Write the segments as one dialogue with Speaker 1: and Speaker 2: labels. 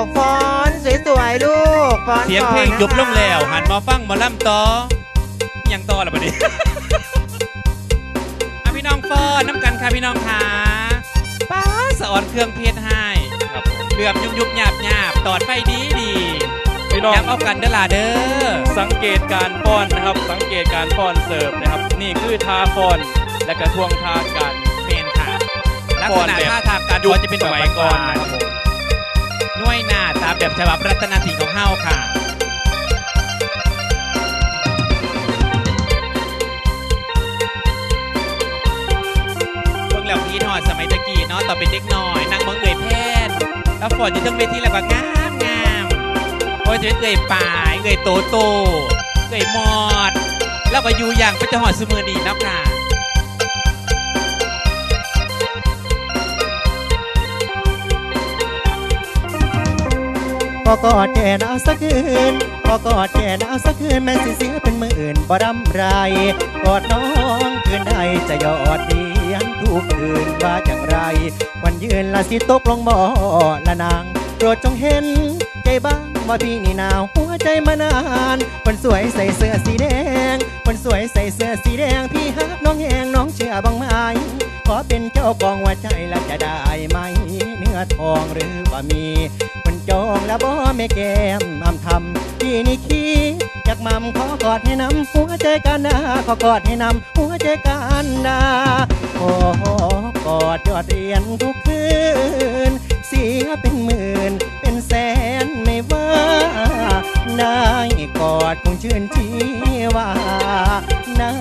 Speaker 1: าวฟ้อนสวยๆลูกฟ้อน
Speaker 2: เสียงเพลง
Speaker 1: ก่อนนะคะ
Speaker 2: จบลงแล้ว หันมาฟังหมอลำต่อยังต่อละบัดนี้อะพี่น้องฟอนน้ำกันค่ะพี่น้องค่ะป้าสะออนเครื่องเพชรให้
Speaker 3: ครับผม
Speaker 2: เหลือบยุบยุบหยาบหยาบตอดไฟดีดี
Speaker 3: พี่น้อง
Speaker 2: ย้ำเอากันเด้อล่ะเด้อ
Speaker 3: สังเกตการฟ้อนนะครับ สังเกตการฟ้อนเสิร์ฟนะครับ นี่คือท่าฟ้อนและกระท่วงท่ากัน
Speaker 2: เมนค่ะลักษณะ
Speaker 3: ฟ้อนแบบ
Speaker 2: ท่าทางการ
Speaker 3: ยุ
Speaker 2: ฟ้
Speaker 3: ค
Speaker 2: อนจะเป็น
Speaker 3: ส
Speaker 2: แบบ
Speaker 3: มัยก่อน
Speaker 2: นะ
Speaker 3: นะ
Speaker 2: ค
Speaker 3: ค
Speaker 2: รั
Speaker 3: รั
Speaker 2: บบ
Speaker 3: ผม
Speaker 2: ห น่วยหน้าตามแบบฉบับรัตนศิลป์ของเฮาค่ะเบิ่งแล้วพีทอดสมัยตะกี้เนาะต่อเป็นเด็กน้อยนางเบิ่งเอ่ยแพทย์แล้วฝนอยู่ทั้งเวทีแล้วก็งามงามเพราะจะเป็นเอ่ยป่ายเอ่ยโตโตเอ่ยมอด แล้วก็อยู่อย่างพระเจ้าหอดสมือนีนะค่ะ
Speaker 4: อกอดแกหนาวสักคืนพอกอดแกหนาวสักคืนแม่สิเสียเป็นหมื่นบ่ดำไรกอดน้องคืนใดจะยอดเดียนทุกคืนว่าจังไร วันยืนละสิตกลงบ่อละนางโปรดจงเห็นใจบ้างว่าพี่นี่หนาวหัวใจมานานคนสวยใส่เสื้อสีแดงคนสวยใส่เสื้อสีแดงพี่ฮักน้องแหงน้องเชื่อบ้างไหมขอเป็นเจ้าของหัวใจแล้วจะได้ไหม เนื้อทองหรือว่ามี จองแล้วบ่แม่แก้มอำทำพี่นี่คิดอยากมั่มขอกอดให้นำหัวใจกันนาขอกอดให้นำหัวใจกันนาขอกอดยอดเรียนทุกคืน เสียเป็นหมื่นเป็นแสนไม่ว่าได้ กอดคงชื่นชีว่าได้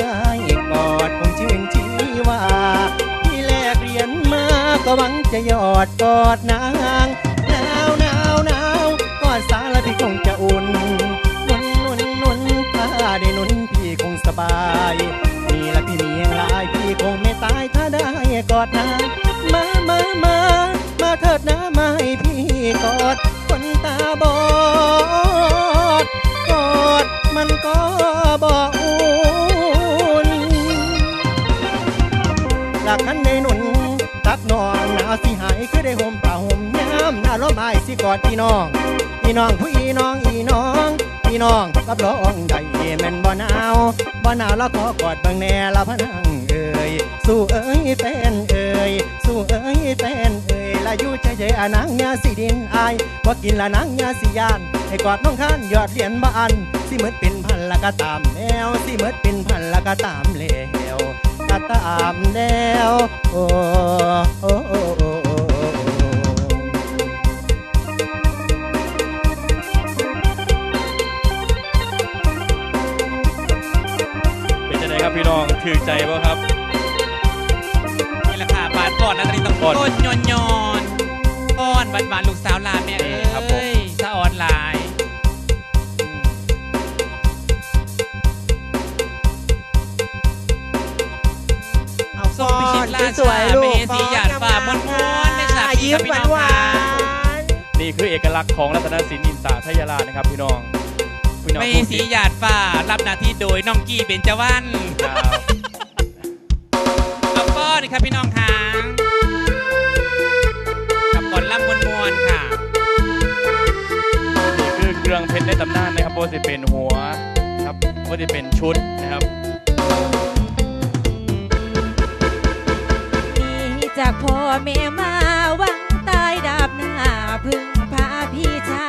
Speaker 4: กอดคงชื่นชีว่าที่แลกเรียนมาก็หวังจะยอดกอดนาง พี่คงจะอุ่นนุนนุนนุนถ้าได้นุนพี่คงสบายนี่ละพี่มีอย่างหลายพี่คงไม่ตายถ้าได้กอดนางมามามามาเถิดนะมาให้พี่กอดคนตาบอดกอดมันก็บ่อุ่นหลักขัน นหนุนตักนองหนาวสิหายคือได้ห่มผ้าห่มยามหน้าล้อมไม้สิกอดพี่น้องพี่น้องผู้อีน้องอีน้องพี่น้องรับรองได้แม่นบ่หนาวบ่หนาวแล้วขอกอดบางแน่ละพนังเอ่ยสู้เอ้ยแฟนเอ่ยสู้เอ้ยแฟนเอ่ยละอยู่เฉยๆอนางยาสิดินอายบ่กินละนางยาสิยานให้กอดน้องข้านยอดเหรียญบ่อันสิเหมือนเป็นพันละก็ตามแนวสิเหมือนเป็นพันละก็ตามแล้ว ก็ตามแล้วโอ้โอ้โอ้โอ้โอ้
Speaker 3: เป็นยังไงครับพี่น้องถือใจป่ะครับ
Speaker 2: นี่แหละค่ะบาดก่อนนะตอนนี้ต้อง
Speaker 3: ก่อน
Speaker 2: ต้นยอนยอนก้อนบานบานลูกสาวลาแม่เอ้
Speaker 3: ครับผม
Speaker 2: ส
Speaker 1: วยๆลูก
Speaker 2: ไม่สีหยาดฝ่ามวนมวนไม่สา
Speaker 1: ยิ้ม
Speaker 2: พี่
Speaker 1: หวา
Speaker 2: น้
Speaker 1: น
Speaker 2: อง
Speaker 1: หวา
Speaker 2: ค่ะ
Speaker 1: น
Speaker 3: นี่คือเอกลักษณ์ของรัตนศิลป์อินสาทยาลานะครับพี่น้องพี่น้อง
Speaker 2: ไม่
Speaker 3: ผู้
Speaker 2: สี
Speaker 3: ที่
Speaker 2: หยาดฝ่ารับหน้าที่โดยน้องกี้เบญจวรรณ
Speaker 3: ครับ
Speaker 2: เอาป้อนครับพี่น้องค่ะกับก่อนล่ำมวนมวนๆค่ะ
Speaker 3: นี่คือเครื่องเพชรในตำนานนะครับโบจะเป็นหัวนะครับโบจะเป็นชุดนะครับ
Speaker 5: จากพ่อแม่มาวังตายดาบหน้าพึ่งพาพี่ชาย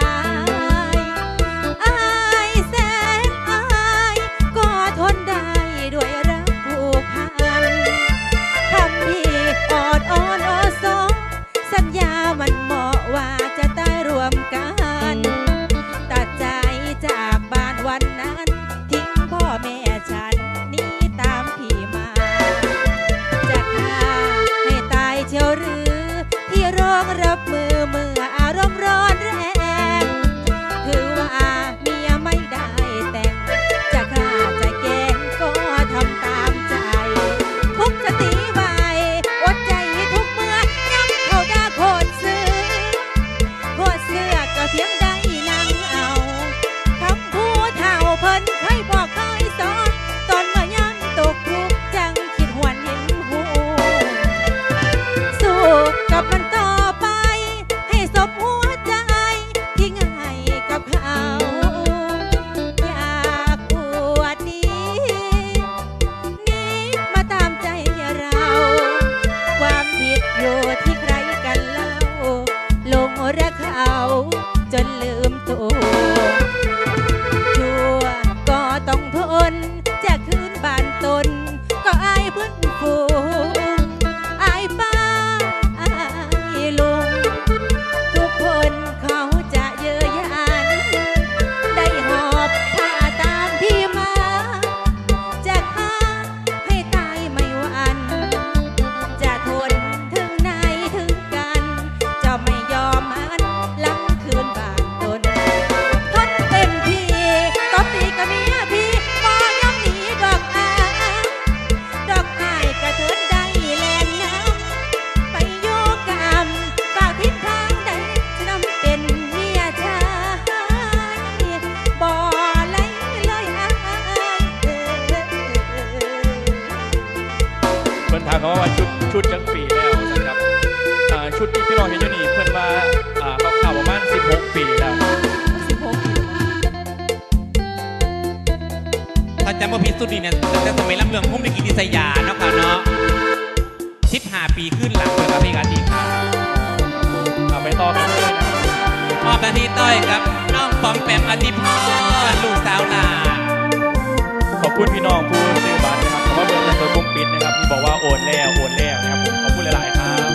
Speaker 5: พุ่มใน
Speaker 2: กิติสยาเนาะค่ะเนาะสิบห้าปีขึ้นหลังเลยครับพี่กาตีค่ะ
Speaker 3: เอาไปต่อกันเลยนะครับ
Speaker 2: มอบหนาทีต้อยครับน้องปอมแปมอธิพรลูกสาวหลาน
Speaker 3: ขอบคุณพี่น้องผู้ซื้อบัตรนะครับขอบคุณเบอร์เบอร์บุ้มปิดนะครับที่บอกว่าโอนแล้วโอนแล้วนะครับผมขอบคุณหลาย ๆ ครับ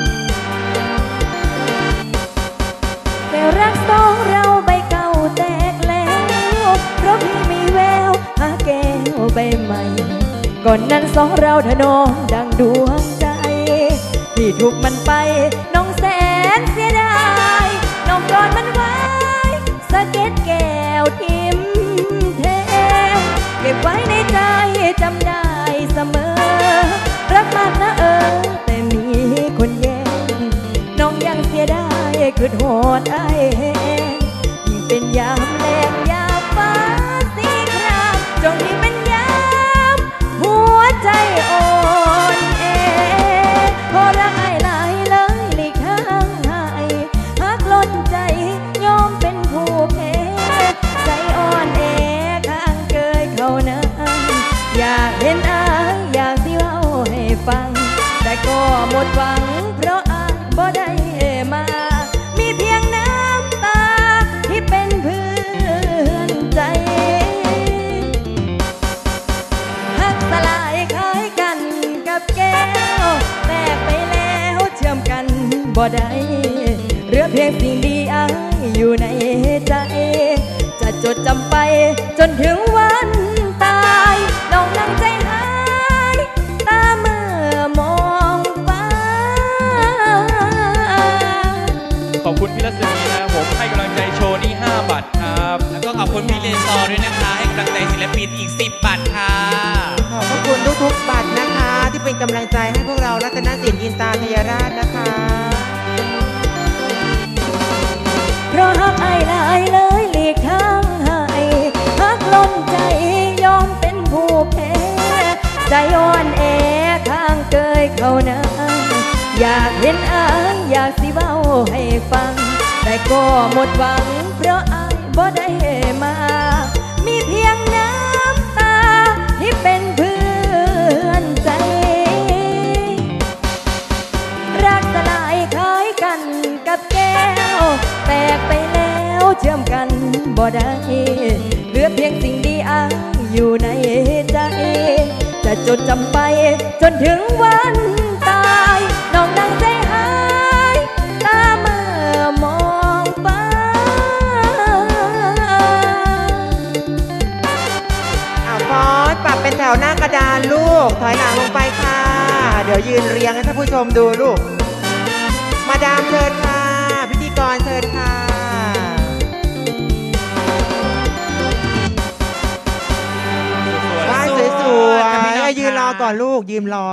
Speaker 6: แต่รักสองเราใบเก่าแตกแล้วเพราะพี่มีแววหาแก้วใบใหม่ ก่อนนั้นสองเราถนอมดังดวงใจ ที่ถูกมันไป น้องแสนเสียดายน้องกอดมันไว้สะเก็ดแก้วทิมเท เก็บไว้ในใจจำได้เสมอ รักมากนะเออ แต่มีคนแย่งน้องยังเสียดายคือโหดไอ้ ขอบคุ
Speaker 3: ณพี่รัศมีนะครับผมให้กำลังใจโชว์นี่5บัตรครับ
Speaker 2: แล้วก็ขอบคุณพี่เลนซอร์ด้วยนะคะ ให้กำลังใจศิลปินอีก 10บัตรค่ะ
Speaker 1: ขอบพระคุณทุกๆบัตรนะคะ ที่เป็นกำลังใจให้พวกเรารัตนศิลป์อินตาทยราชนะคะ
Speaker 6: เพราะหักไอ้ลายเลยหลีกทางให้หักล้นใจยอมเป็นผู้แพ้ใจอ่อนแอข้างเกยเขานั้นอยากเห็นอายอยากเว้า ให้ฟัง แต่ก็หมดหวัง เพราะอายบ่ได้มา มีเพียงน้ำตาที่เป็นเพื่อนใจ รักสลายคล้ายกันกับแก้ว แตกไปแล้วเชื่อมกันบ่ได้เหลือเพียงสิ่งดีอายอยู่ในใจ จะจดจำไปจนถึงวันาน
Speaker 1: ผู้ชมดูลูก มาดามเชิญค่ะ พิธีกรเชิญค่ะว่าสวย
Speaker 2: สวยๆค่ะพี่น้อง
Speaker 1: ๆยืนรอก่อนลูก ยืนรอ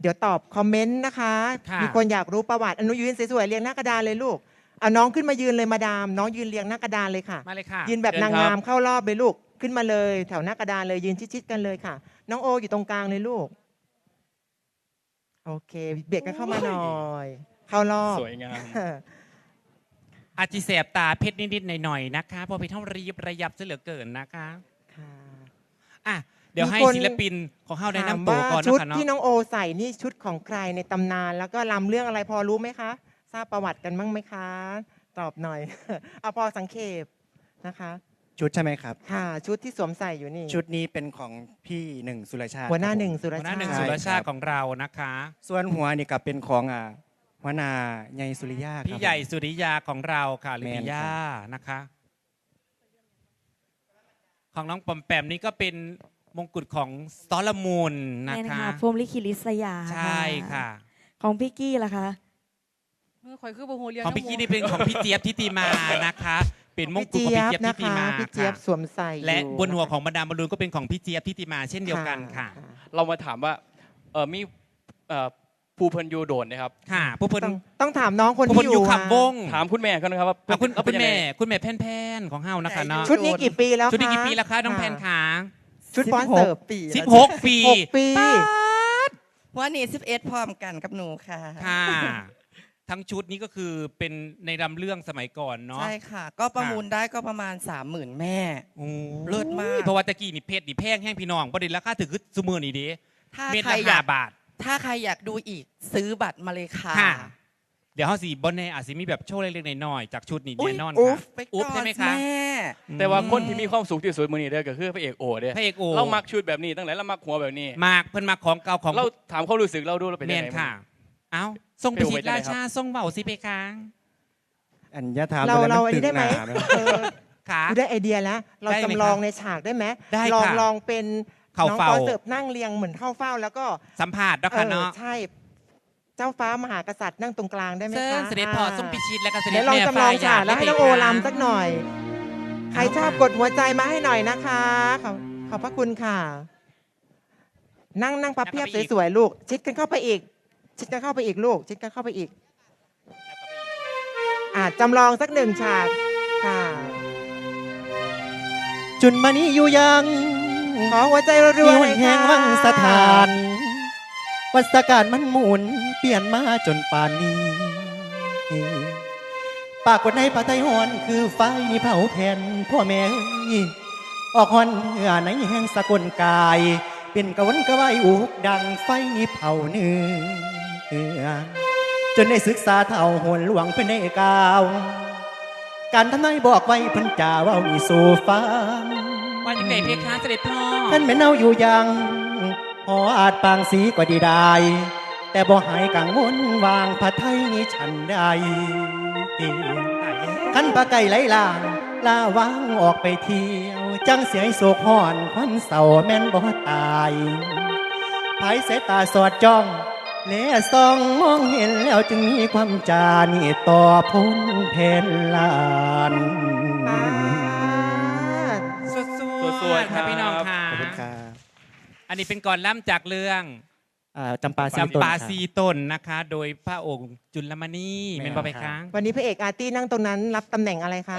Speaker 1: เดี๋ยวตอบคอมเมนต์นะคะ
Speaker 2: ค่ะ
Speaker 1: มีคนอยากรู้ประวัติอนุยืนสวยๆเรียงหน้ากระดานเลยลูกเอาน้องขึ้นมายืนเลยมาดาม น้องยืนเรียงหน้ากระดานเลยค่ะ
Speaker 2: มาเลยค่ะ
Speaker 1: ยืนแบบนางงามเข้ารอบเลยลูก ขึ้นมาเลย แถวหน้ากระดานเลยยืนชิดๆกันเลยค่ะ น้องโออยู่ตรงกลางเลยลูก โอเค เบียดกันเข้ามาหน่อย เข้ารอบ
Speaker 3: สวยงาม
Speaker 2: อาจจิแสบตาเพชรนิดๆหน่อยๆนะคะเพอไปเท่ารีบระยับซะเหลือเกินนะคะ
Speaker 1: ค่ะ
Speaker 2: อะเดี๋ยวให้
Speaker 1: มีคน
Speaker 2: ศิลปินของเฮาได้
Speaker 1: ถาม
Speaker 2: นำตัว
Speaker 1: ว่า
Speaker 2: ก่อน
Speaker 1: ชุด
Speaker 2: นะคะเนาะ
Speaker 1: ที่น้องโอใส่นี่ชุดของใครในตำนาน แล้วก็ลำเรื่องอะไรพอรู้ไหมคะ ทราบประวัติกันบ้างไหมคะ ตอบหน่อย เอาพอสังเขปนะคะ
Speaker 4: ชุดใช่ไหมครับ
Speaker 1: ค่ะ ชุดที่สวมใส่อยู่นี่
Speaker 4: ชุดนี้เป็นของพี่หนึ่งสุรชาติ
Speaker 1: หัวหน้า
Speaker 4: ครับผม
Speaker 1: หนึ่งสุร
Speaker 2: หัวห
Speaker 1: ชา
Speaker 2: น้า
Speaker 1: ติ
Speaker 2: หนึ่ง
Speaker 4: ใช่
Speaker 2: สุรชาติ
Speaker 4: ครับ
Speaker 2: ของเรานะคะ
Speaker 4: ส่วนหัวนี่กับเป็นของอ่าหัวหน้าใหญ่สุริยาครับ
Speaker 2: พี่ใหญ่สุริยาของเราค่ะหรือ
Speaker 4: แมน
Speaker 2: พี่ย่านะคะ ของน้องปอมแปมนี่ก็เป็นมงกุฎของซอลมูนนะ
Speaker 6: แม่น
Speaker 2: คะ
Speaker 6: ค่ะพรหมลิขิตลิศยา
Speaker 2: ใช่ค่ะ
Speaker 6: ของพี่กี้ล่ะคะ
Speaker 7: เมื่อข่อยคือบ่ฮู้เรื่อง
Speaker 2: ของพี่กี้นี่เป็นของพี่เจี๊ยบทิติมานะคะเป็นมงกุฎ
Speaker 1: พี่
Speaker 2: ของ
Speaker 1: เจี๊ย
Speaker 2: พี่
Speaker 1: บ
Speaker 2: เจี๊ยบทิติ
Speaker 1: นะคะ
Speaker 2: มา
Speaker 1: พี่เจี๊ยบ
Speaker 2: ค่ะ
Speaker 1: สวมใส่
Speaker 2: และ
Speaker 1: อยู่
Speaker 2: บนหัวของบรรดาบอลลูนก็เป็นของพี่เจี๊ยบทิติมาเช่นเดียวกันค่ะ
Speaker 3: เรามาถามว่าเออมีเอ่อภูเพันยูโดนนะครับ
Speaker 2: ค่ะผู้เพิ่น
Speaker 1: ต้องต้องถามน้องคน
Speaker 2: ผู้
Speaker 1: ที่
Speaker 2: เพิ่นอยู่
Speaker 1: ค่ะ
Speaker 2: ขับวง
Speaker 3: ถามคุณแม่เขานะครับว่า
Speaker 2: เอาคุณ
Speaker 3: เป็
Speaker 2: คุณ
Speaker 3: นยังไง
Speaker 2: แม่ คุณแม่แพนๆของเฮานะคะเนาะ
Speaker 1: ชุดนี้กี่ปีแล้วคะ
Speaker 2: ชุดนี้กี่ปีแล้วคะน้องแพนขา
Speaker 1: ชุดฟ้อนเสิร์ฟ
Speaker 4: ปี
Speaker 2: สิบหกปี
Speaker 1: หกปี
Speaker 2: ป๊าด
Speaker 8: หัวหนี่สิบเอ็ดพร้อมกันกับหนูค่ะ
Speaker 2: ค่ะ ทั้งชุดนี้ก็คือเป็นในรำเรื่องสมัยก่อนเนาะ
Speaker 8: ใช่ค่ะ ก็ประมูลได้ก็ประมาณสามหมื่นแม่
Speaker 2: โอ้
Speaker 8: เลิศมาก
Speaker 2: เพราะว่าตะกี้นี่เพชรนี่แพงแห้งพี่น้องประเด็นราคาถือคือสมือนี่เดิ
Speaker 8: ถ้า
Speaker 2: เม็ด
Speaker 8: ใคร
Speaker 2: ละ
Speaker 8: อ
Speaker 2: ห้ายา
Speaker 8: ก
Speaker 2: บาท
Speaker 8: ถ้าใครอยากดูอีกซื้อบัตรมาเลยค่ะ
Speaker 2: ค่ะ เดี๋ยวเขาสีบอลแน่อาจจะมีแบบโชว์เล็กๆน้อยๆจากชุดนี้
Speaker 8: อุ๊ย
Speaker 2: แน่นอน
Speaker 8: อุ๊
Speaker 2: ค่ะ
Speaker 8: บไป
Speaker 2: อุ๊บ
Speaker 8: ก่อ
Speaker 2: ใช่
Speaker 8: น
Speaker 2: ไหม
Speaker 8: แม่
Speaker 2: คะ
Speaker 3: แต่ว่าคนที่มีความสุขที่สุดมือนี้เด้อก็คือพระเอกโอเด้อ
Speaker 2: พระเอกโอ
Speaker 3: เรามักชุดแบบนี้ตั้งแต่เรามักหัวแบบนี้
Speaker 2: มากเพิ่นมาของเก่าของ
Speaker 3: เราถามความรู้สึกเราดูเราเป็น
Speaker 2: แม
Speaker 3: ยัง
Speaker 2: น
Speaker 3: ไง
Speaker 2: ค่ะ เอ้าทรง
Speaker 3: ไป
Speaker 2: พิ
Speaker 3: โอ
Speaker 2: ชิ
Speaker 3: ไป
Speaker 2: ต
Speaker 3: จัง
Speaker 2: รา
Speaker 3: ไหนครับ
Speaker 2: ชาทรงเบาสิเพคะ
Speaker 4: อันยะถาม
Speaker 1: เรา
Speaker 4: ตัวนั้น
Speaker 1: เรา
Speaker 4: มัน
Speaker 1: อันนี้ได้ไหม
Speaker 4: ตึกหนา
Speaker 1: เออ
Speaker 2: ค่ะ
Speaker 1: กูได้ไอเดียแล้ว เรา
Speaker 2: ได้ไหม
Speaker 1: จำลอง
Speaker 2: ครับ
Speaker 1: ในฉากได้ไหม
Speaker 2: ได้
Speaker 1: ลอง
Speaker 2: ค่ะ
Speaker 1: ลองเป็น
Speaker 2: เข้า
Speaker 1: น้อง
Speaker 2: เฝ้า
Speaker 1: ขอเสิร์ฟนั่งเรียงเหมือนเข้าเฝ้า แล้วก็
Speaker 2: สัมผัสแล้วค่ะเนาะ
Speaker 1: ออใช่เจ้าฟ้ามหากษัตริย์นั่งตรงกลางได้ไหม
Speaker 2: เซิ
Speaker 1: คะ
Speaker 2: ร์นเสด็จพ่อทรงพิชิตและก็เสด็จ
Speaker 1: เดี๋ยวลอง
Speaker 2: แม่
Speaker 1: จำลอง
Speaker 2: ฟ้า
Speaker 1: ฉาก
Speaker 2: ย
Speaker 1: แล้วให้น้องโอลำสักหน่อย ใครชอบกดหัวใจมาให้หน่อยนะคะขอบขอบพระคุณค่ะ นั่งนั่งพับเพียบสวยๆลูก ชิดกันเข้าไปอีก ชิดกันเข้าไปอีกลูกชิดกันเข้าไปอีกอ่าจำลองสักหนึ่งฉากค่ะ
Speaker 4: จุนมานี้อยู่ยัง
Speaker 1: ขอหัวใจรั
Speaker 4: มี
Speaker 1: วๆ
Speaker 4: วั
Speaker 1: เล
Speaker 4: น
Speaker 1: ย
Speaker 4: แห่
Speaker 1: ค่ะ
Speaker 4: งวังสถาน วัฏการมันหมุนเปลี่ยนมาจนป่านนี้ ปากกดในปะไทยหอนคือไฟเผาแผ่นพ่อแม่เอ้ยออกหอนเหงื่อในแห่งสกลกาย เป็นกระวนกระวายอุกดังไฟเผาเนื้อ จนได้ศึกษาเท่าโหนหลวงเป็นได้กล่าว การทำนายบอกไว้เพันจ่าเว่ามีสู่ฟัง
Speaker 2: ว่าอย่างไรเพคะเสด็จพ่อ
Speaker 4: ท่านแม่นเอาอยู่ยังหออาจปางสีกว่าดีได้แต่บ่หายกังวลวางพระไทยนี้ฉันได้ขันปลาไก่ไหลลางลาวางออกไปเที่ยว จังเสียให้โศกห่อนควันเสาแม่นบ่ตายภายสายตาสอดจ้อง แลส่องมองเห็นแล้วจึงมีความจานี่ต่อพ้นเพนลาน
Speaker 1: ป้าด
Speaker 2: สดๆ
Speaker 3: สวยๆ
Speaker 2: ค่ะพี่น้อง
Speaker 3: ครับ
Speaker 2: ค่ะ
Speaker 4: ขอบคุณครับ
Speaker 2: อันนี้เป็นก่อนล่ำจากเรื่อง
Speaker 4: อ่าจำปาสี
Speaker 2: จำปา
Speaker 4: ต้นครับ
Speaker 2: ซีต้นนะคะ โดยพระองค์จุลมณี
Speaker 4: แม่
Speaker 2: เป็นบอไปค้าง
Speaker 1: วันนี้พระเอกอาร์ตี้นั่งตรงนั้นรับตำแหน่งอะไรคะ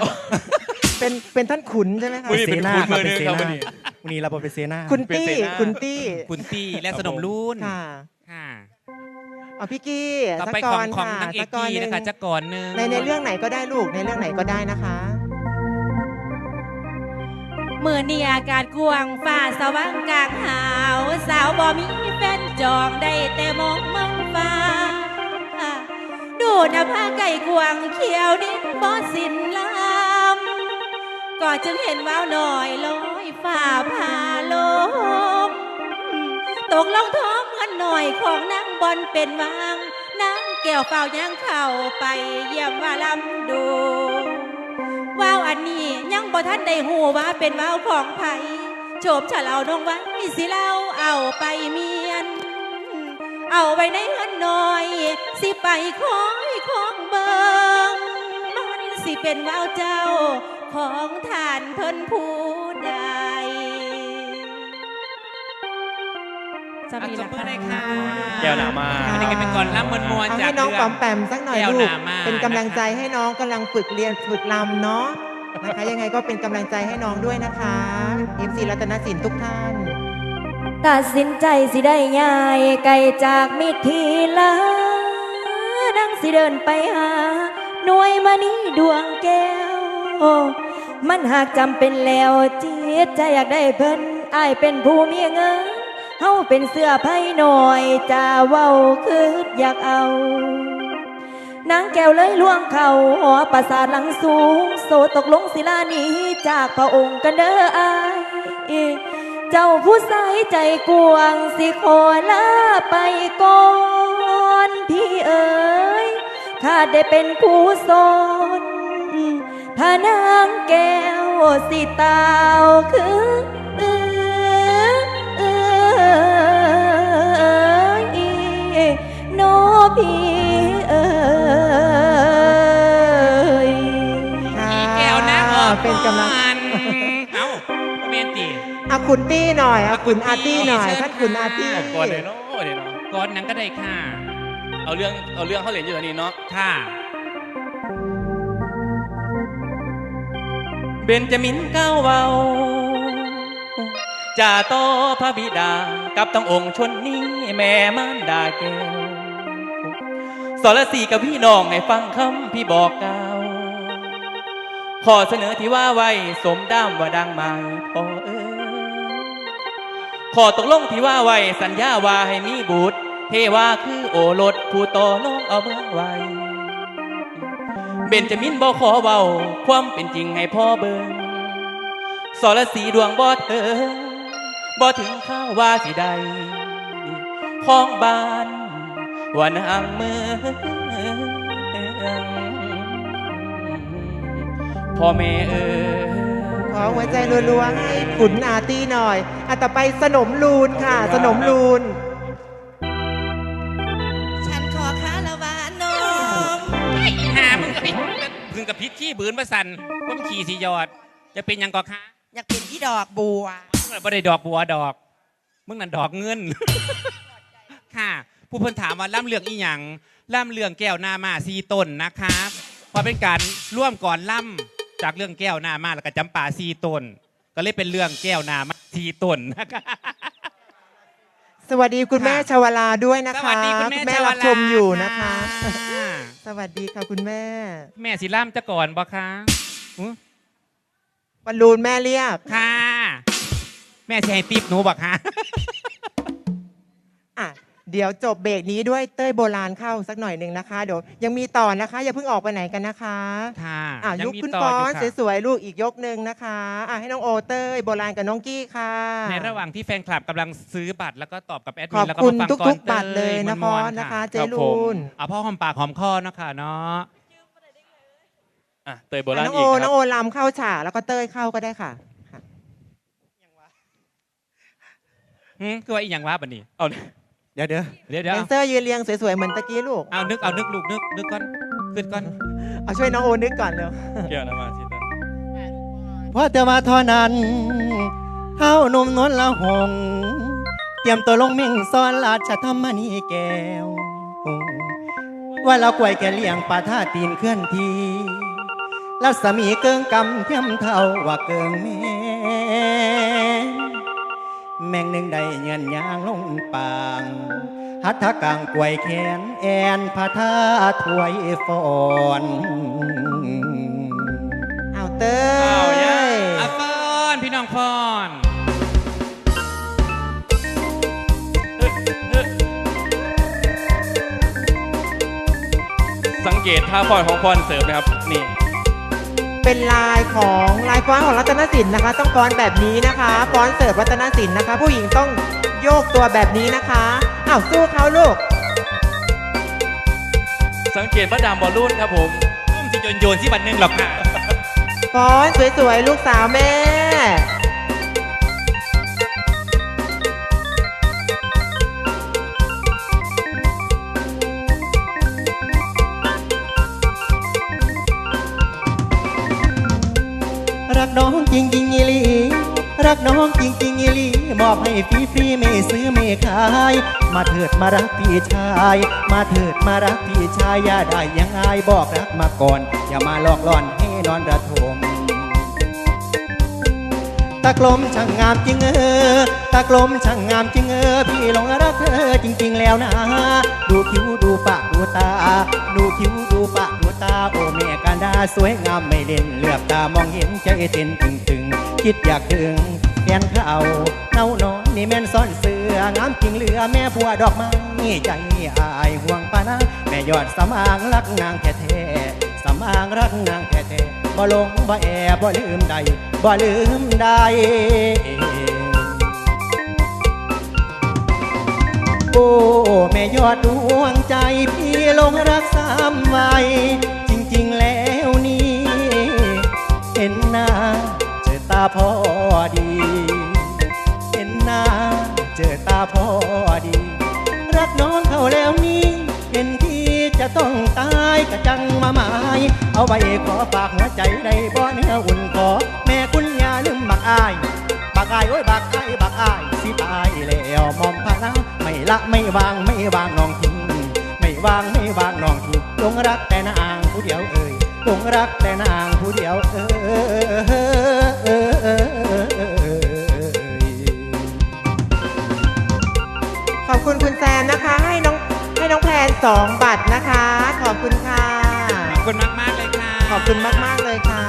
Speaker 1: เป็นเป็นท่านขุนใช่ไหมคะ
Speaker 3: อุ๊ย
Speaker 4: เสนา
Speaker 3: เป็น
Speaker 4: ครับ
Speaker 3: คุณ
Speaker 4: เป็นเส
Speaker 3: มือหนึ่งครับวั
Speaker 4: นาน
Speaker 3: นี้
Speaker 4: วันนี้เราเป็นเสนา
Speaker 1: คุณ
Speaker 3: เป็น
Speaker 1: ตี้
Speaker 3: เสนา
Speaker 1: คุณตี้
Speaker 2: คุณตี้และสนมรุ่น
Speaker 1: ค่ะ
Speaker 2: ค่ะ
Speaker 1: เอาพี่กี้
Speaker 2: ต่อ
Speaker 1: สัก
Speaker 2: ไป
Speaker 1: ก
Speaker 2: ของ
Speaker 1: ร
Speaker 2: ของ
Speaker 1: ค่ะ
Speaker 2: นางเอ
Speaker 1: สั
Speaker 2: ก
Speaker 1: กกร
Speaker 2: กี้
Speaker 1: หนึ่
Speaker 2: นะ
Speaker 1: ง
Speaker 2: คะจะก่อนหนึ่ง
Speaker 1: ในในเรื่องไหนก็ได้ลูกในเรื่องไหนก็ได้นะคะ
Speaker 5: เมื่อนี่อากาศกวางฟ้าสว่างกลางหาว สาวบ่มีแฟนจองได้แต่มองมองฟ้า ดูหน้าผาไก่กวางเขียวนิดบ่สินลำก็จึงเห็นว่าวหน่อยลอยฝ่าพาลมตกลงท้องเงินหน่อยของนาง บอลเป็นวางนางแก้วเฝ้าย่างเข้าไปเยี่ยมว่าลำดูว่าวอันนี้ยังบ่ทันได้หูว่าเป็นว่าวของไผโฉมฉลาน้องไว้สิเล่าเอาไปเมียน เอาไว้ในเงินหน่อย สิไปคอยของเบิงมันสิเป็นว่าวเจ้าของฐานเพิ่นผู้ ใด
Speaker 2: อะจบเพื่อได้ค่ะ
Speaker 3: แก้วหนามา
Speaker 2: อันนี้ก็เป็นก่อนล่ำมวลมวล
Speaker 1: เอา
Speaker 2: ๆจา
Speaker 1: ให้
Speaker 2: ก
Speaker 1: น้อง
Speaker 2: เรื่
Speaker 1: ป
Speaker 2: อ
Speaker 1: องมแปมสักหน่อย
Speaker 2: แก้ว
Speaker 1: ลูก
Speaker 2: หนามา
Speaker 1: เป็นกำลังใจ
Speaker 2: นะคะ
Speaker 1: ให้น้องกำลังฝึกเรียนฝึกลำเนาะนะคะ ยังไงก็เป็นกำลังใจให้น้องด้วยนะคะเอฟซีรัตนสินทุกท่าน
Speaker 6: ตัดสินใจสิได้ง่ายไกลจากมิตรทีละดังสิเดินไปหาหน่วยมานี้ดวงแก้ว มันหากจำเป็นแล้วจิตใจอยากได้เพิ่นอายเป็นผู้มีเงิน เฮาเป็นเสื้อไผ่หน่อยจะเว้าคืออยากเอา นางแก้วเลยล่วงเขาหอประสาทหลังสูง โซตกลงศิลานีจากพระองค์กันเด้ออายเจ้าผู้ใสใจกวงสิขอลาไปก่อนพี่เอ๋ยข้าได้เป็นผู้สอนพานางแก้วสิตาวคือ
Speaker 2: ก
Speaker 1: เป็นกำลัง
Speaker 2: ก่อนเอ้าเมนตี
Speaker 1: เอาคุณตี้หน่อยเอาคุณอาร์ตี้หน่อย
Speaker 2: เชิญ
Speaker 1: ท่านคุณอาร์ตี้
Speaker 2: ค่ะ
Speaker 3: ก่อนเลยเนาะเดี๋ยวเนาะ
Speaker 2: ก่อนหนังก็ได้ค่ะ
Speaker 3: เอาเรื่องเอาเรื่องเขาเหรียญอยู่ตอนนี้เนาะ
Speaker 2: ค่ะ
Speaker 3: เบนจามินก้าวเบาจ่าโตพระบิดา กับต้ององค์ชนนี้แม่มารดาแก้วสรสีกับพี่น้องให้ฟังคำพี่บอกกล่าว ขอเสนอที่ว่าไว้สมด้ามว่าดังไมาพ่อเออขอตกลงที่ว่าไว้สัญญาว่าให้มีบุตร เทว่าคือโอรสผู้ต่อลงเอาเมืองไว้เบนจามินบ่ขอเว้าความเป็นจริงให้พ่อเบิงสรสีดวงบ่เถิงบ่ถึงข้าวว่าสิใดของบ้านว่านางเมือง พ่อแม่เออ
Speaker 1: ขอหัวใจรัวๆให้ขุนอาร์ตี้หน่อยอะต่อไปสนมลูนค่ะ สนมลูน
Speaker 8: ฉันขอคาราวานม
Speaker 2: ไอ้หามึงกับพิพึงกับพิษขี้บืนมาสั่นว่ามันขี่สียอด จะเป็นหยังก่อคะ
Speaker 8: อยากเป็นที่ดอกบัว
Speaker 2: มึงน่ะบ่ได้ดอกบัวดอก มึงนั่นดอกเงิน ค่ะ ผู้เพิ่นถามว่าล่ำเรื่องอีหยังล่ำเรื่องแก้วนามาซีต้นนะคะเพราะเป็นการร่วมก่อนล่ำ จากเรื่องแก้วนามาแล้วก็จำป่าซีต้น ก็เลยเป็นเรื่องแก้วนามาซีต้นนะคะ
Speaker 1: สวัสดีคุณแม่
Speaker 2: ค่ะ
Speaker 1: ชวลาด้วยนะคะ
Speaker 2: สวัสดีคุณแม่ชว
Speaker 1: รับ
Speaker 2: ลา
Speaker 1: ชมอยู่นะคะ
Speaker 2: ค่ะ
Speaker 1: สวัสดีค่ะคุณแม่
Speaker 2: แม่สิล่ำจะก่อนบ่คะอุ๊ย
Speaker 1: บอลลูนแม่เรียก
Speaker 2: ค่ะ แม่สิให้ติปหนูบ่คะ
Speaker 1: อะ เดี๋ยวจบเบรกนี้ด้วยเต้ยโบราณเข้าสักหน่อยหนึ่งนะคะเดี๋ยวยังมีต่อนะคะ อย่าเพิ่งออกไปไหนกันนะคะ
Speaker 2: ค่ะ
Speaker 1: อะ
Speaker 2: ยั
Speaker 1: ยุ
Speaker 2: ง
Speaker 1: ค
Speaker 2: มี
Speaker 1: คุณ
Speaker 2: ต่
Speaker 1: ป้
Speaker 2: อ
Speaker 1: อ
Speaker 2: อยู่
Speaker 1: น
Speaker 2: ค่ะ
Speaker 1: สวยๆลูกอีกยกหนึ่งนะคะอะให้น้องโอเต้ยโบราณกับน้องกี้ค่ะ
Speaker 2: ในระหว่างที่แฟนคลับกำลังซื้อบัตรแล้วก็ตอบกับแอด
Speaker 1: ข
Speaker 2: มิ
Speaker 1: อนบ
Speaker 2: แล้วก็
Speaker 1: คุณ
Speaker 2: มาฟัง
Speaker 1: ทุก
Speaker 2: อน
Speaker 1: ๆบัตรเลยนะ
Speaker 2: ม
Speaker 1: พอ
Speaker 2: วน
Speaker 1: น
Speaker 2: ๆ
Speaker 1: นะคะเจ
Speaker 3: ครับผม
Speaker 1: ลูน
Speaker 2: เอาพ่อหอมปากหอมคอเนาะค่ะเนาะ
Speaker 3: อะเตยโบ
Speaker 1: อะ
Speaker 3: ราณ
Speaker 1: น้อง
Speaker 3: อี
Speaker 1: โอก
Speaker 3: นะค
Speaker 1: น้
Speaker 3: รั
Speaker 1: อบงโอลำเข้าฉากแล้วก็เต้ยเข้าก็ได้ค่ะ
Speaker 2: หืมคือว่าอีหยังวะบัดนี้
Speaker 3: เอา
Speaker 4: เดี๋ยวเดี๋ยว
Speaker 2: เดี๋ยว
Speaker 1: แด
Speaker 2: เดี๋ยวน
Speaker 1: เซอร์ยืนเรียงสวยๆ เหมือนตะกี้ลูก
Speaker 2: เอานึกเอานึกลูกนึกนึกก่อนขึ้นก่อน
Speaker 1: เอาช่วยน้องโอนึกก่อนเร็ว
Speaker 3: เกี่ยวนะมาสิตา
Speaker 4: เพราะแต่ว่าเท่านั้นเท่าหนุ่มนวลละหง เตรียมตัวลงเม่งซ้อนราชธรรมนีแก้ว ว่าเรากวยแกเลี้ยงปลาท่าตีนเคลื่อนทีรัศมีเกิงกำเทียมเท่าว่าเกิงแม่ แม่งหนึ่งได้เงินยางลงปาง หัตถกลางกวยแขนแอนพาท่าถวยฟอน
Speaker 1: เอาเต้ย
Speaker 2: อะฟอนพี่น้องฟอน
Speaker 3: สังเกตท่าฟอนของฟอนเสริมนะครับนี่
Speaker 1: เป็นลายของลายฟ้อนของรัตนสินนะคะ ต้องฟ้อนแบบนี้นะคะฟ้อนเสิร์ฟรัตนสินนะคะ ผู้หญิงต้องโยกตัวแบบนี้นะคะอ้าวสู้เขาลูก
Speaker 3: สังเกตว่าดามบอลลูนครับผม
Speaker 2: ตุ้มสิโยนโยนที่วันหนึ่งหรอกค่ะ
Speaker 1: ฟ้อนสวยๆลูกสาวแม่
Speaker 4: น้องจริงจริงอีลีมอบให้ฟรีฟรีไม่ซื้อไม่ขาย มาเถิดมารักพี่ชาย มาเถิดมารักพี่ชายอย่าได้ยังอายบอกรักมาก่อน อย่ามาหลอกหล่อนให้นอนระทมตากลมช่างงามจริงเออตากลมช่างงามจริงเออพี่หลงรักเธอจริง ๆ แล้วนะ ดูคิ้วดูปากดูตา ดูคิ้วดูปากดูตาโอ้แม่กันดาสวยงามไม่เล่นเลือบตามองเห็นใจเต้นตึงๆคิดอยากดึง แฟนเขาเน่านอนนี่แม่นซ่อนเสืองามจริงเหลือแม่ผัวดอกไม้ใจอายห่วงปานะแม่ยอดสมางรักนางแท้ๆสมางรักนางแท้ๆบ่หลงบ่แอบบ่ลืมใดบ่ลืมใดโอ้แม่ยอดดวงใจพี่ลงรักสามไว้จริงๆแล้วนี่เห็นหน้าเจอตา พอดี เห็นหน้าเจอตาพอดี รักน้องเขาแล้วนี่เป็นที่จะต้องตายกระจังมาหมาย เอาไว้ขอฝากหัวใจได้บ่อเนื้ออุ่นขอ แม่คุณยาลืมบักอาย บักอายโอ้ยบักอายบักอายสิตายแล้วมอมพะนะไม่ละไม่วางไม่วางน้องทิ้งไม่วางไม่วางน้องทิ้งหลงรักแต่นางผู้เดียวเอ่ยหลงรักแต่นางผู้เดียวเอ่ย
Speaker 1: คุณแซมนะคะ ให้น้องให้น้องแพนสองบัตรนะคะ ขอบคุณค่ะ
Speaker 2: ขอบคุณมากมากๆเลยค่ะ
Speaker 1: ขอบคุณมากๆเลยค่ะ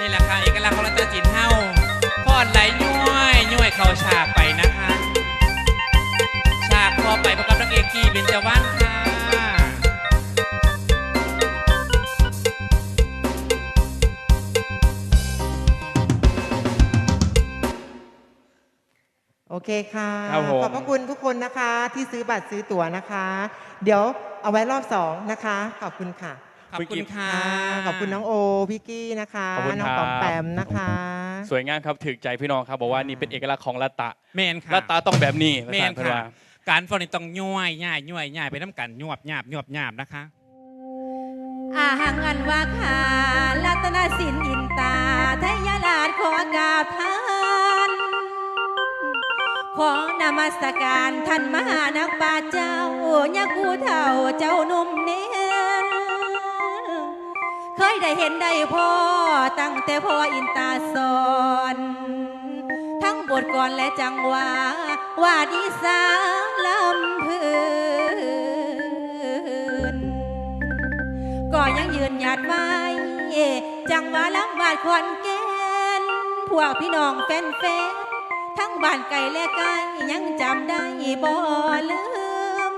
Speaker 2: นี่แหละค่ะเอกลักษณ์ของรัตนจินเฮาพอดไหลย้วยย้วยเข้าฉากไปนะคะ ฉากพอไปพบกับนางเอกกีเบญจวรรณค่ะ
Speaker 1: เคค่ะ
Speaker 3: ครับผม
Speaker 1: ขอบพระคุณทุกคนนะคะที่ซื้อบัตรซื้อตั๋วนะคะ เดี๋ยวเอาไว้รอบสองนะคะ ขอบคุณค่ะ
Speaker 2: ขอบคุณค่ะ
Speaker 1: ค่ะขอบคุณน้องโอพี่กี้นะคะ
Speaker 3: ขอบคุณ
Speaker 1: น้อง
Speaker 3: ครับ
Speaker 1: ปอมแปมนะคะ
Speaker 3: สวยงามครับถึกใจพี่น้องครับบอกว่านี่เป็นเอกลักษณ์ของละตะ
Speaker 2: เมนค่ะ
Speaker 3: ละตาต้องแบบนี้
Speaker 2: เมน
Speaker 3: เพื่อน
Speaker 2: ค่ะ
Speaker 3: ว่า
Speaker 2: การฟอนนี่ต้องย้วยย่ายย้วยย่ายไปน้ำกันยวบหยาบยวบหยาบนะคะ
Speaker 5: อาหังอันว่าขารัตนสินอินตาไทยลาดขอกราบทาน ขอนมัสการท่านมหานักปราชญ์เจ้ายาคูเท่าเจ้านุ่มเนียนเคยได้เห็นได้พ่อตั้งแต่พ่ออินตาสอนทั้งบทก่อนและจังหวะว่าดีสาลำพื้นก็ยังยืนหยัดไว้จังหวะลำบาดคอนแกนพวกพี่น้องแฟนแฟน ทั้งบ้านไก่และไก่ยังจำได้บ่ลืม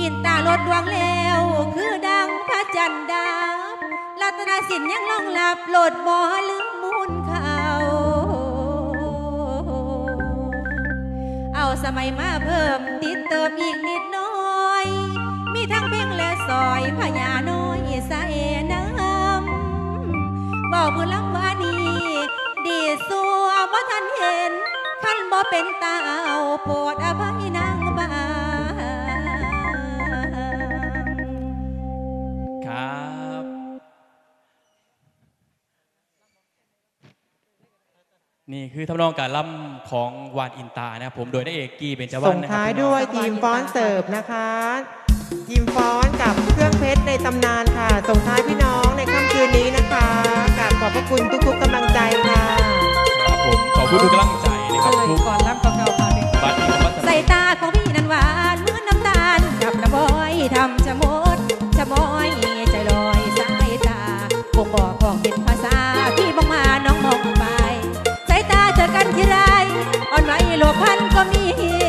Speaker 5: อินตาลดดวงแล้ว คือดังพระจันทร์ดาบรัตนาสินยังล่องหลับโหลดบ่ลืมมูลเขาเอาสมัยมาเพิ่มติดเติมอีกนิดหน้อย มีทั้งเพ่งและซอยพญาน้อยใส่น้ำบอกผู้ลัง เป็นตาเอาโปรดอภัยนางบาง
Speaker 3: ครับ นี่คือทำนองการล่ำของวานอินตานะครับผมโดยนายเอกกีเป็นจวั
Speaker 1: ส่
Speaker 3: น
Speaker 1: ง
Speaker 3: นะครับ
Speaker 1: ท้าย
Speaker 3: พี่น้
Speaker 1: ด้
Speaker 3: อง
Speaker 1: วยทีมฟ้อนเสิร์ฟนะคะ ทีมฟ้อนกับเครื่องเพชรในตำนานค่ะ ส่งท้ายพี่น้องในค่ำคืนนี้นะคะกับขอบพระคุณทุกๆกำลังใจค่ะ
Speaker 3: ครับผมขอบคุณทุกกำลังใจนะค
Speaker 7: ก็
Speaker 3: รับ
Speaker 7: เลย
Speaker 3: ก่
Speaker 7: อนรับก่าๆค่ะเง
Speaker 3: บัตรที่ผมว่าสมั
Speaker 5: ใส่ตาของพี่นั้นหวานเหมือนน้ำตาลกับน้ำบอยทำชะมดชะมอยใจลอยสายตาคงบอกบอกเป็นภาษาพี่บอกมาน้องมองไป สายตาเจอกันที่
Speaker 1: ไรอ่อน
Speaker 6: ไหวหลบพันก็มี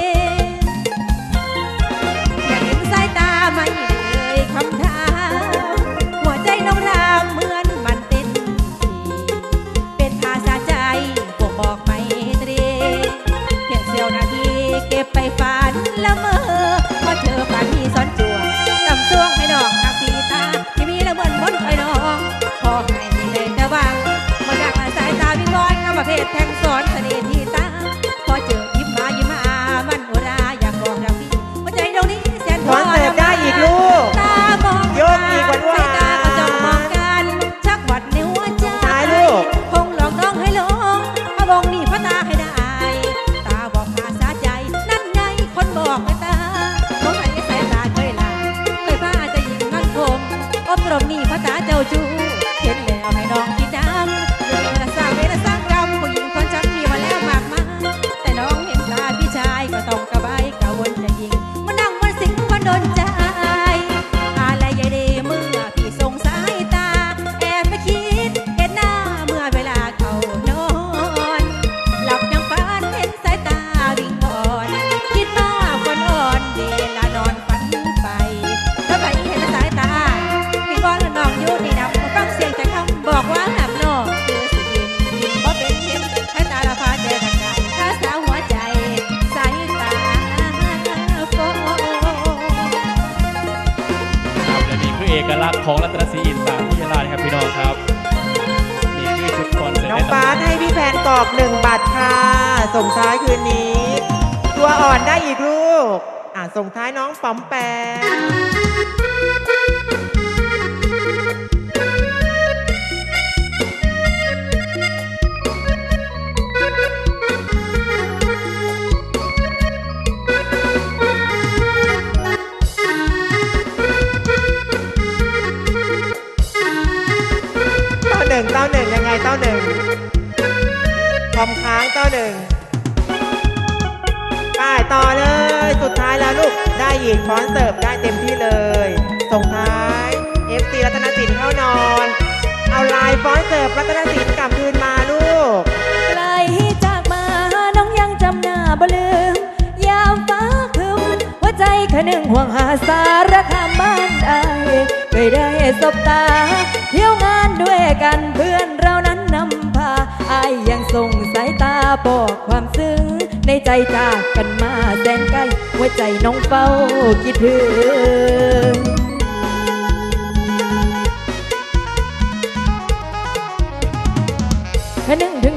Speaker 6: จากกันมาแสนไกลหัวใจน้องเฝ้าคิดถึง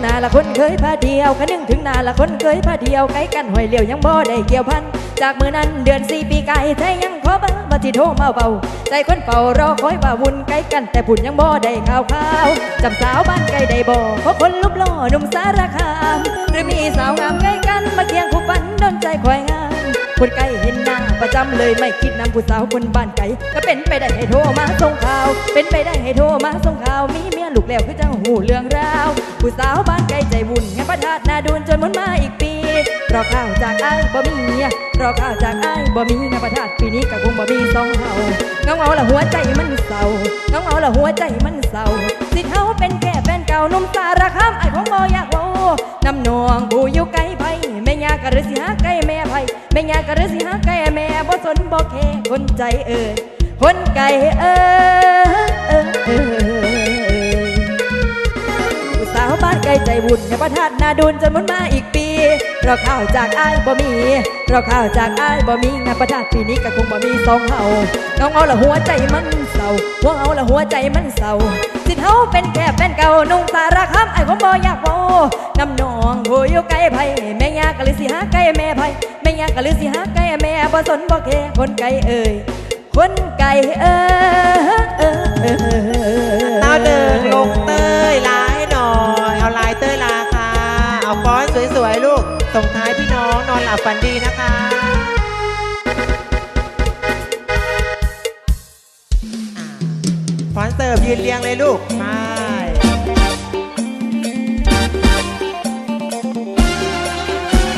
Speaker 6: นาละคนเคยพาเดียวขนึงถึงนาละคนเคยพาเดียวไกลกันหอยเหลียวยังบ่ได้เกี่ยวพัน จากมือนั้นเดือนสี่ปีไก่แท้ยังขอบอร์มาที่โทรมาเบาใจคนเป่ารอคอยว่าวุ่นไกลกันแต่ผุ่นยังบ่ได้ข่าวข่าวจำสาวบ้านไกลได้บ่เพราะคนลุบล่อหนุ่มสารคาม หรือมีสาวงามใกล้กันมาเคียงคู่ฝันดนใจคอยงามคนไกลเห็น ประจำเลยไม่คิดนำผู้สาวคนบ้านไกลก็เป็นไปได้ให้โทรมาส่งข่าว เป็นไปได้ให้โทรมาส่งข่าว มีเมียลูกแล้วคือจังหูเรื่องราว ผู้สาวบ้านไกลใจวุ่นงานประทาดนาดูนจนหมุนมาอีกปี รอข้าวจากไอ้บ่มีรอข้าวจากไอ้บ่มีงานประทาดปีนี้ก็คงบ่มีสองเฮาเงาเงาละหัวใจมันเศร้าเงาเงาละหัวใจมันเศร้าสิเฮาเป็นแค่แฟนเก่าหนุ่มสารคามไอ้ของบ่อยากเว้าน้ำนองผู้อยู่ไกลไผแม่ยากะหรือสิหาไกลแม่ไผแม่ยากะหรือสิหาไกลแม่บ่สนบ่แค่คนใจเอ่ยคนไกลเอ่เอ่ยเอ่ยผู้สาวบ้านไกลใจบุญอย่าประทาดนาดุนจนมุนมาอีกปี เราข้าวจากอ้ายบ่มี เราข้าวจากอ้ายบ่มีงานประทาปีนี้ก็คงบ่มีสองเฮาน้องเอาละหัวใจมันเศร้าหัวเอาละหัวใจมันเศร้าสิเฮาเป็นแค่แฟนเก่านุ่งสารคามไอ้ของบ่อยากโวน้ำนองผู้อยู่ไกลไผแม่ยากะลิสิหาไกลแม่ไผแม่ยากะลิสิหาไกลแม่บ่สนบ่แค่คนไกลเอ่ยคนไกลเอ่ยเอ่ยเอ่ย
Speaker 1: เอาเดินลงเต้ยลาให้หน่อย เอาลายเต้ยลาค่ะ เอาฟ้อนสวยๆลูก ส่งท้ายพี่น้องนอนหลับฝันดีนะคะอ่าฟ้อนเสิร์ฟยืนเรียงเลยลูกไป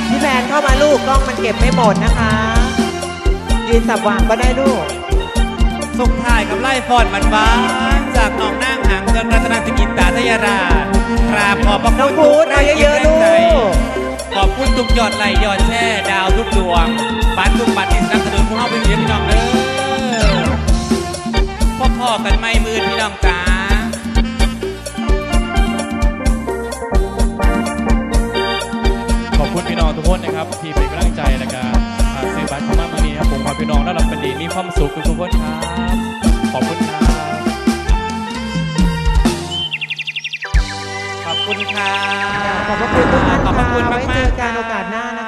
Speaker 1: พี่แพนเข้ามาลูกกล้องมันเก็บไม่หมดนะคะ ยืนสับวางก็ได้ลูก
Speaker 2: ส่งถ่ายกับไล่ฟอนมันบ้านๆจากหนองนางหางเกินรัตนสิกินตาทยาราชกราบขอบพระ
Speaker 1: น้
Speaker 2: คุ
Speaker 1: อง
Speaker 2: ณ
Speaker 1: พูดเอาเยอะๆลูก
Speaker 2: ขอบคุณทุกยอดไลค์ยอดแช่ดาวทุกดวงบัตรทุกบัตรที่นับสนุนพวกเราเป็นเสียงพี่น้องเด้อพ่อพ่อกันไม่มือพี่น้องจ๋า
Speaker 3: ขอบคุณพี่น้องทุกคนนะครับที่เป็นกำลังใจและการซื้อบัตรเข้ามาเมื่อนี้ครับผมขอพี่น้องได้รับเป็นดีมีความสุขทุกคนครับขอบคุณครั
Speaker 2: บ คุณค่ะ
Speaker 1: ขอบพระคุณทุกท่าน
Speaker 2: ขอบพระคุณ
Speaker 1: ค่ะ
Speaker 2: มาก
Speaker 1: ไว้
Speaker 2: ๆ
Speaker 1: เจอกัน
Speaker 2: ค่ะ
Speaker 1: โอกาสหน้านะคะ